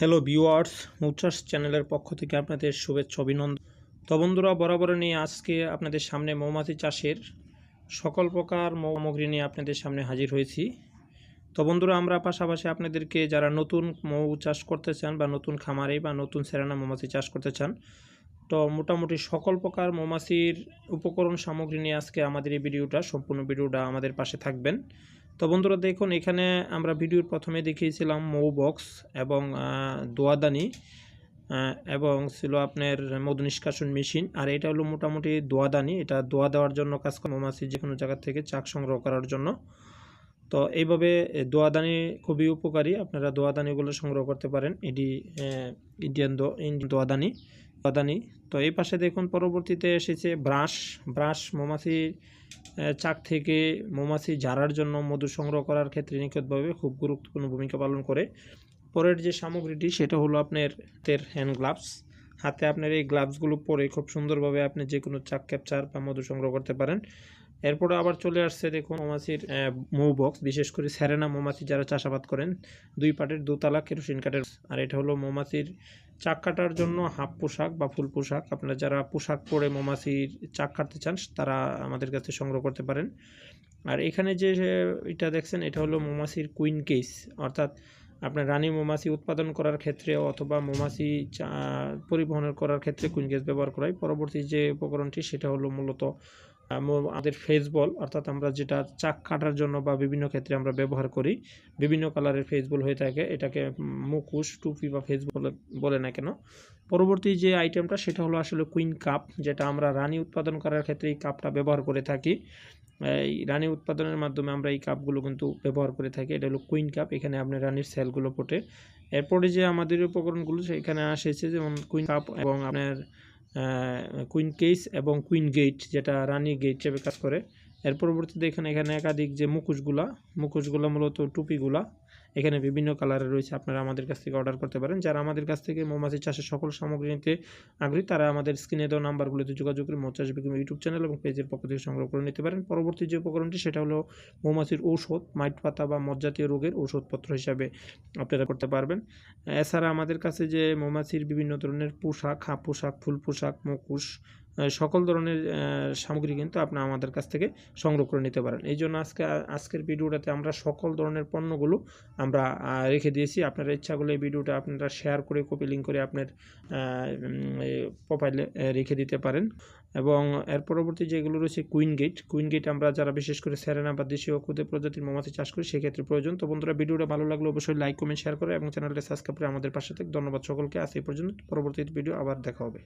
Hello viewers মৌচাস চ্যানেলের পক্ষ থেকে আপনাদের শুভেচ্ছা, অভিনন্দন। তো বন্ধুরা বরাবর নিয়ে আজকে আপনাদের সামনে মৌমাছি চাষের সকল প্রকার মৌ সামগ্রী নিয়ে আপনাদের সামনে হাজির হয়েছি। তো বন্ধুরা, আমরা পাশাপাশি আপনাদেরকে যারা নতুন মৌ চাষ করতে চান বা নতুন খামারে বা নতুন সেরানা মৌমাছি চাষ করতে চান, তো মোটামুটি সকল প্রকার মৌমাছির উপকরণ সামগ্রী নিয়ে আজকে আমাদের এই ভিডিওটা, সম্পূর্ণ ভিডিওটা আমাদের পাশে থাকবেন। তো বন্ধুরা দেখুন, এখানে আমরা ভিডিওর প্রথমে দেখিয়েছিলাম মৌ বক্স এবং দোয়াদানি এবং ছিল আপনার মধু নিষ্কাশন মেশিন। আর এটা হলো মোটামুটি দোয়াদানি। এটা দোয়া দেওয়ার জন্য কাজ করে মৌমাছি যে কোনো জায়গা থেকে চাক সংগ্রহ করার জন্য। তো এইভাবে দোয়াদানি খুবই উপকারী। আপনারা দোয়াদানিগুলো সংগ্রহ করতে পারেন। এটি ইন্ডিয়ান দোয়াদানি। দোয়াদানি তো এই পাশে দেখুন পরবর্তীতে এসেছে ব্রাশ। ব্রাশ মৌমাছি চাক থেকে মৌমাছি ঝাড়ার জন্য মধু সংগ্রহ করার ক্ষেত্রে নিখুঁতভাবে খুব গুরুত্বপূর্ণ ভূমিকা পালন করে। পরের যে সামগ্রীটি, সেটা হলো আপনার হাতের হ্যান্ড গ্লাভস। হাতে আপনার এই গ্লাভসগুলো পরে খুব সুন্দরভাবে আপনি যে কোনো চাক ক্যাপচার বা মধু সংগ্রহ করতে পারেন। এরপরে আবার চলে আসছে দেখুন মৌমাছির মৌ বক্স বিশেষ করে স্যারেনা মৌমাছি যারা চাষাবাদ করেন, দুই পাটের দোতলা কেরোসিন কাঠের। আর এটা হলো মৌমাছির চাক কাটার জন্য হাফ পোশাক বা ফুল পোশাক। আপনারা যারা পোশাক পরে মৌমাছির চাক কাটতে চান, তারা আমাদের কাছে সংগ্রহ করতে পারেন। আর এখানে যে এটা দেখছেন, এটা হলো মৌমাছির কুইন কেস। অর্থাৎ আপনার রানী মৌমাছি উৎপাদন করার ক্ষেত্রে অথবা মৌমাছি পরিবহনের করার ক্ষেত্রে কুইন কেস ব্যবহার করাই। পরবর্তী যে উপকরণটি, সেটা হলো মূলত আমাদের ফেস বল অর্থাৎ আমরা যেটা চাক কাটার জন্য বা বিভিন্ন ক্ষেত্রে আমরা ব্যবহার করি, বিভিন্ন কালারের ফেস বল হয়ে থাকে, এটাকে মুখোশ, টুপি বা ফেস বলে বলে না কেন? পরবর্তী যে আইটেমটা সেটা হলো আসলে কুইন কাপ যেটা আমরা রানী উৎপাদন করার ক্ষেত্রে এই কাপটা ব্যবহার করে থাকি। এই রানী উৎপাদনের মাধ্যমে আমরা এই কাপগুলো কিন্তু ব্যবহার করে থাকি, এটা হলো কুইন কাপ এখানে আপনার রানীর সেলগুলো ফোটে। এরপরে যে আমাদের উপকরণগুলো, সেখানে আসেছে যেমন কুইন কাপ এবং আপনার কুইন কেস এবং কুইন গেট যেটা রানি গেট হিসেবে কাজ করে এর পরবর্তীতে এখানে এখানে একাধিক যে মুখোশগুলা, মুখোশগুলো মূলত টুপিগুলা, এখানে বিভিন্ন কালারের রয়েছে, আপনারা আমাদের কাছ থেকে অর্ডার করতে পারেন। যারা আমাদের কাছ থেকে মৌমাছি চাষের সকল সামগ্রী নিতে আগ্রহী, তারা আমাদের স্ক্রিনে দেওয়া নাম্বারগুলোতে যোগাযোগ করে মৌচাষ বিক্রম ইউটিউব চ্যানেল এবং পেজের পক্ষ থেকে সংগ্রহ করে নিতে পারেন। পরবর্তী যে উপকরণটি, সেটা হলো মৌমাছির ঔষধ, মাইট পাতা বা মজ্জাতীয় রোগের ঔষধপত্র হিসাবে আপনারা করতে পারবেন। এছাড়া আমাদের কাছে যে মৌমাছির বিভিন্ন ধরনের পোশাক হাফ পোশাক ফুল পোশাক মুখোশ সকল ধরনের সামগ্রী কিন্তু আপনি আমাদের কাছ থেকে সংগ্রহ করে নিতে পারেন। এই জন্য আজকে, আজকের ভিডিওটাতে আমরা সকল ধরনের পণ্যগুলো আমরা রেখে দিয়েছি। আপনারা ইচ্ছা করলে এই ভিডিওটা আপনারা শেয়ার করে কপি লিঙ্ক করে আপনার প্রোফাইলে রেখে দিতে পারেন। এবং এর পরবর্তী যেগুলো রয়েছে কুইন গেট কুইন গেট আমরা যারা বিশেষ করে স্যারেনা বা দেশীয় ক্ষুদে প্রজাতির মৌমাছি চাষ করি, সেক্ষেত্রে প্রয়োজন। তো বন্ধুরা, ভিডিওটা ভালো লাগলে অবশ্যই লাইক কমেন্ট শেয়ার করে এবং চ্যানেলটা সাবস্ক্রাইব করে আমাদের পাশে থেকে। ধন্যবাদ সকলকে। আজ এই পর্যন্ত, পরবর্তী ভিডিও আবার দেখা হবে।